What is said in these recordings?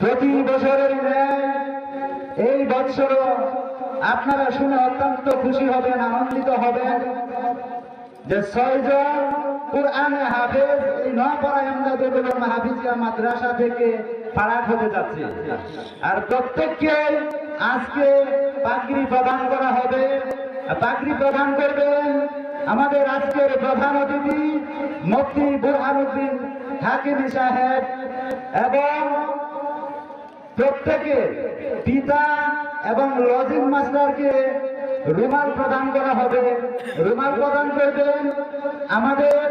প্রতি বছরের ন্যায় এই বৎসরও আপনারা শুনে অত্যন্ত খুশি হবেন, আনন্দিত হবেন যে ছয়জন কোরআনে হাফেজ এই নপাড়া এমদাদুল উলুম মাদ্রাসা থেকে পারাট হতে যাচ্ছে। আর প্রত্যেককে আজকে পাগড়ি প্রদান করা হবে। পাগড়ি প্রদান করবেন আমাদের আজকের প্রধান অতিথি মুফতি বুরহানুদ্দিন হাকিমি সাহেব এবং প্রত্যেকে পিতা এবং লজিং মাস্টারকে রুমাল প্রদান করা হবে। রুমাল প্রদান করবেন আমাদের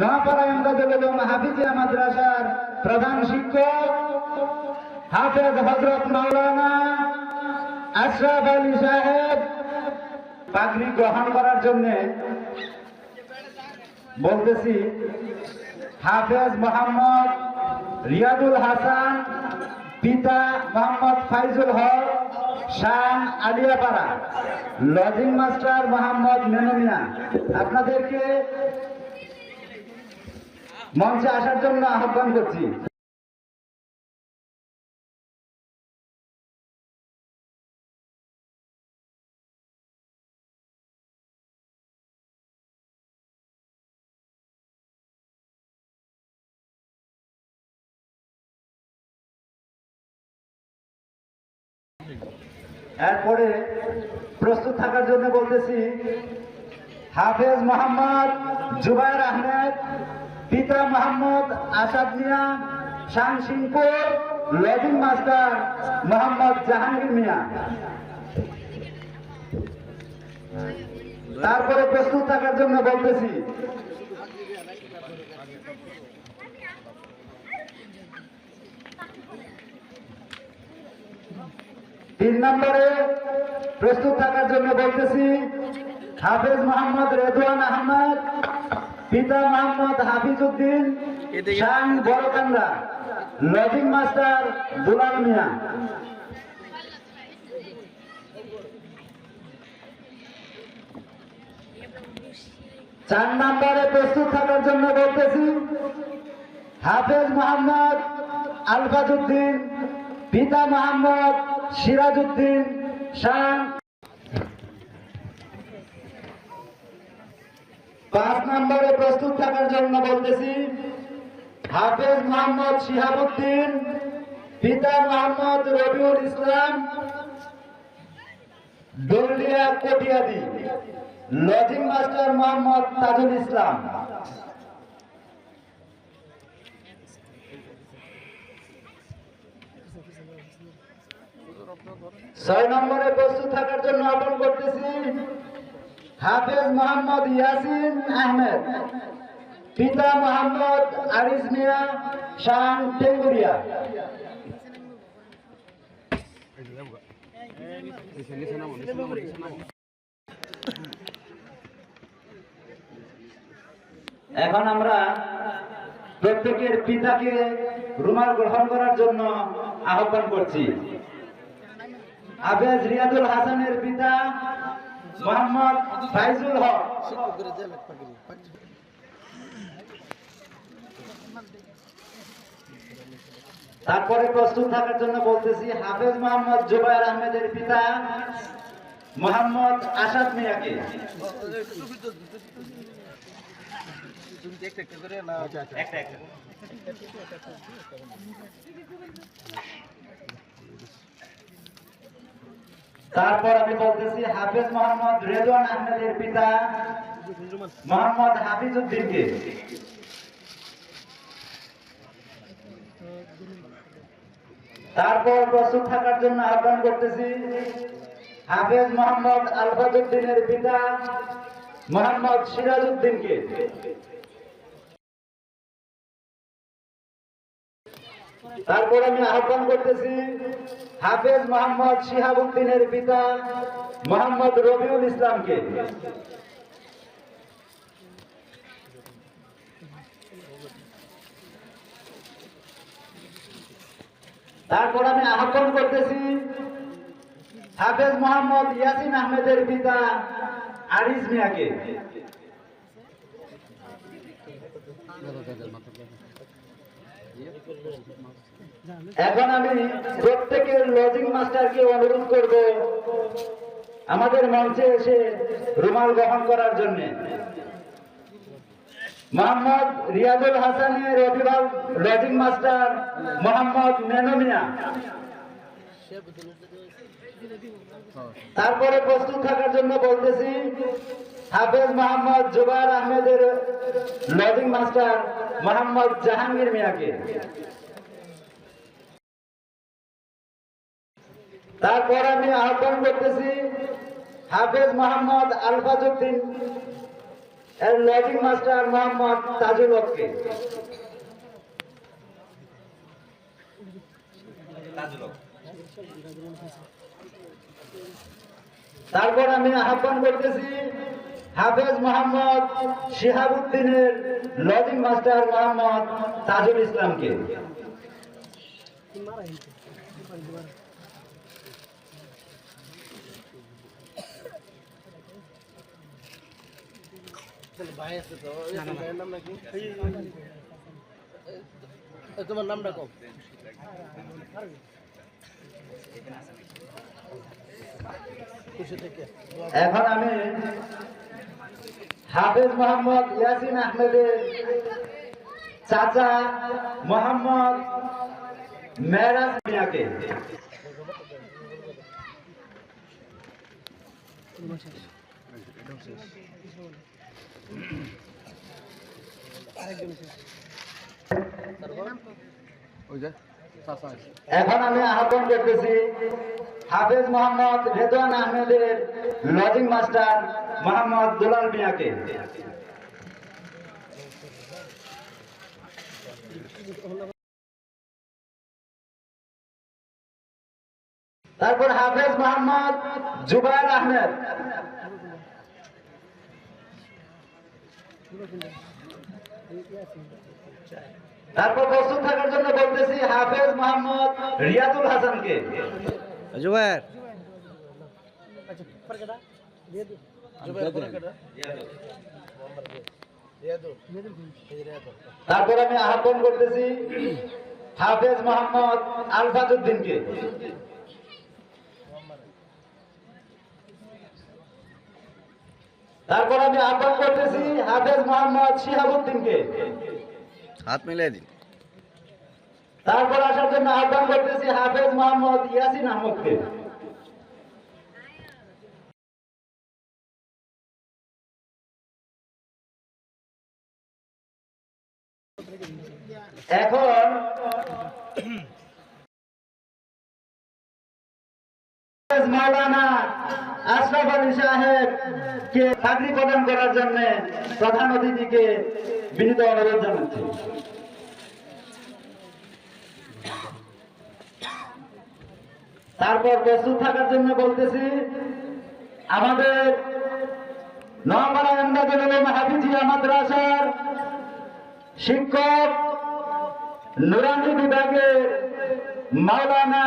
নোয়াপাড়া এমদাদুল হাফিজিয়া মাদ্রাসার প্রধান শিক্ষক হাফেজ হজরত মাওলানা আশরাফ আলী সাহেব পাগড়ি গ্রহণ করার জন্য বলতেছি, হাফেজ মোহাম্মদ রিয়াদুল হাসান পিতা মোহাম্মদ ফাইজুল হক, শান আলিয়াপাড়া। লজিং মাস্টার মোহাম্মদ মেনমিয়া আপনাদেরকে মঞ্চে আসার জন্য আহ্বান করছি। এরপরে প্রস্তুত থাকার জন্য বলতেছি, হাফেজ মোহাম্মদ জুবাইর আহমেদ, পিতা মোহাম্মদ আসাদ মিয়া শান সিংপুর লজিং মাস্টার মোহাম্মদ জাহাঙ্গীর মিয়া। তারপরে প্রস্তুত থাকার জন্য বলতেছি তিন নম্বরে প্রস্তুত থাকার জন্য বলতেছি, হাফেজ মোহাম্মদ রেদওয়ান আহমদ, পিতা মোহাম্মদ হাফিজ উদ্দিন শান বড়কান্দা লজিং মাস্টার দুলাল মিয়া। চার নম্বরে প্রস্তুত থাকার জন্য বলতেছি, হাফেজ মোহাম্মদ আলফাজউদ্দিন, পিতা মোহাম্মদ শান পাঁচ নম্বরে প্রস্তুত থাকার জন্য বলতেছি, হাফেজ মোহাম্মদ শিহাবুদ্দিন, পিতা মোহাম্মদ রবিউল ইসলাম দলিয়া কটিয়াদি, লজিং মাস্টার মোহাম্মদ তাজুল ইসলাম। ছয় নম্বরে প্রস্তুত থাকার জন্য আহ্বান করতেছি হাফেজ মোহাম্মদ ইয়াসিন আহমেদ, পিতা মোহাম্মদ আরিস মিয়া শান টেঙ্গুরিয়া। এখন আমরা প্রত্যেকের পিতাকে রুমাল গ্রহণ করার জন্য আহ্বান করছি। হাফেজ রিয়াদুল হাসানের পিতা মোহাম্মদ ফাইজুল হক। তারপরে প্রস্তুত থাকার জন্য বলতেছি, হাফেজ মোহাম্মদ জুবাইর আহমেদের পিতা মোহাম্মদ আসাদ মিয়াকে। একটা একটা। তারপর আমি বলতেছি, হাফেজ মোহাম্মদ রেদওয়ান আহমেদের পিতা মোহাম্মদ হাফিজ উদ্দিনকে তারপর প্রস্তুত থাকার জন্য আহ্বান করতেছি, হাফেজ মোহাম্মদ আলফাজ উদ্দিনের পিতা মোহাম্মদ সিরাজ উদ্দিনকে তারপর আমি আহ্বান করতেছি, হাফেজ মোহাম্মদ শিহাবুদ্দিনের পিতা মোহাম্মদ রবিউল ইসলামকে। তারপর আমি আহ্বান করতেছি, হাফেজ মোহাম্মদ ইয়াসিন আহমেদের পিতা আরিজ মিয়াকে। এখন আমি প্রত্যেকের লজিং মাস্টারকে অনুরোধ করব আমাদের মঞ্চে এসে রুমাল গ্রহণ করার জন্য। মোহাম্মদ রিয়াজুল হাসানের অভিভাবক লজিং মাস্টার মোহাম্মদ মেনমিয়া তারপরে প্রস্তুত থাকার জন্য বলতেছি, হাফেজ মোহাম্মদ জুবার আহমেদের লজিং মাস্টার মোহাম্মদ জাহাঙ্গীর মিয়াকে। তারপর আমি আহ্বান করতেছি হাফেজ মোহাম্মদ আলফাজউদ্দিন, এর লজিং মাস্টার মোহাম্মদ তাজুল হককে। তারপর আমি আহ্বান করতেছি হাফেজ মোহাম্মদ শিহাবুদ্দিনের লজিং মাস্টার মোহাম্মদ তাজুল ইসলামকে। তোমার নামটা কম এখন আমি হাফেজ মোহাম্মদ ইয়াসিন আহমেদের চাচা মোহাম্মদ মেরাজ মিয়াকে। চাষা এখন আমি আহ্বান করতেছি হাফেজ মোহাম্মদ রেদওয়ান আহমেদের লজিং মাস্টার মোহাম্মদ দুলাল মিয়াকে। তারপর হাফেজ মোহাম্মদ জুবাইর আহমেদ। তারপর প্রস্তুত থাকার জন্য বলতেছি হাফেজ মোহাম্মদ রিয়াদুল হাসানকে। জুবাইর তারপর আমি আহ্বান করতেছি হাফেজ মোহাম্মদ আলফাজউদ্দিনকে। তারপর আমি আহ্বান করতেছি হাফেজ মোহাম্মদ শিহাবুদ্দিনকে। হাত মিলাই দিন। তারপর আসার জন্য আহ্বান করতেছি হাফেজ মোহাম্মদ ইয়াসিন আহমদকে। এখন মাওলানা আশরাফ আলী সাহেব কে চাকরি প্রদান করার জন্য প্রধান অতিথিকে বিনীত অনুরোধ জানাচ্ছি। তারপর প্রস্তুত থাকার জন্য বলতেছি, আমাদের উলুম হাফিজিয়া মাদ্রাসার শিক্ষক নুরানি বিভাগের মাওলানা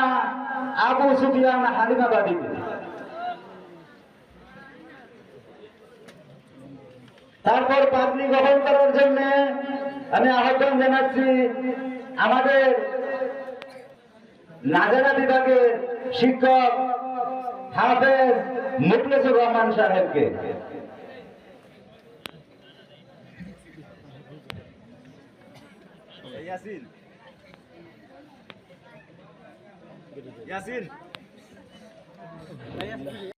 আবু সুফিয়ান হালিমাবাদী। তারপর পাবলিক গ্রহণ করার জন্য আমি আহ্বান জানাচ্ছি আমাদের নাজারা বিভাগের শিক্ষক হাফেজ মুখলেসুর রহমান সাহেবকে। ইয়াসিন। ইয়াসিন।